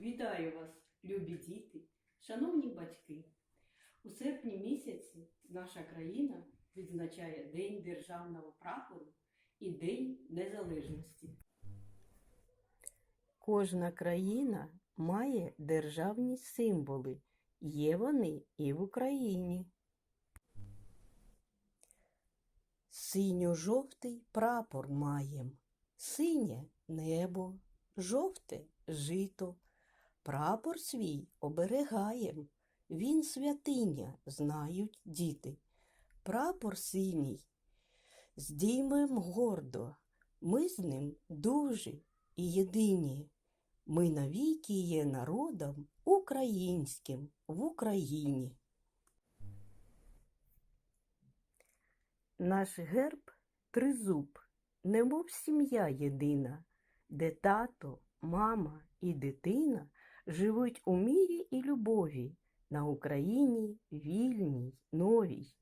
Вітаю вас, любі діти, шановні батьки. У серпні місяці наша країна відзначає День Державного прапору і День Незалежності. Кожна країна має державні символи. Є вони і в Україні. Синьо-жовтий прапор маєм, синє небо, жовте жито. Прапор свій оберегаєм, він святиня, знають діти. Прапор синій, здіймем гордо, ми з ним дужі і єдині. Ми навіки є народом українським в Україні. Наш герб тризуб, немов сім'я єдина, де тато, мама і дитина живуть у мірі і любові на Україні вільній, новій.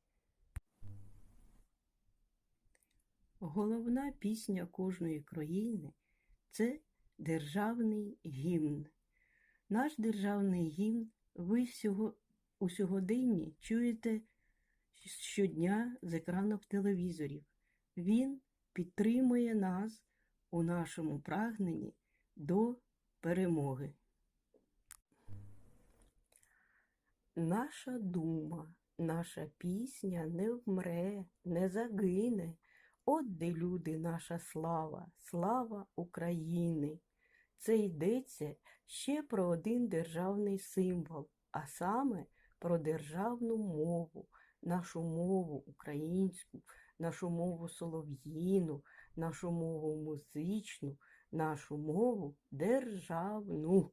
Головна пісня кожної країни це державний гімн. Наш державний гімн ви всього, у сьогоденні чуєте щодня з екранів телевізорів. Він підтримує нас у нашому прагненні до перемоги. Наша дума, наша пісня не вмре, не загине. От де люди наша слава, слава України. Це йдеться ще про один державний символ, а саме про державну мову, нашу мову українську, нашу мову солов'їну, нашу мову музичну, нашу мову державну.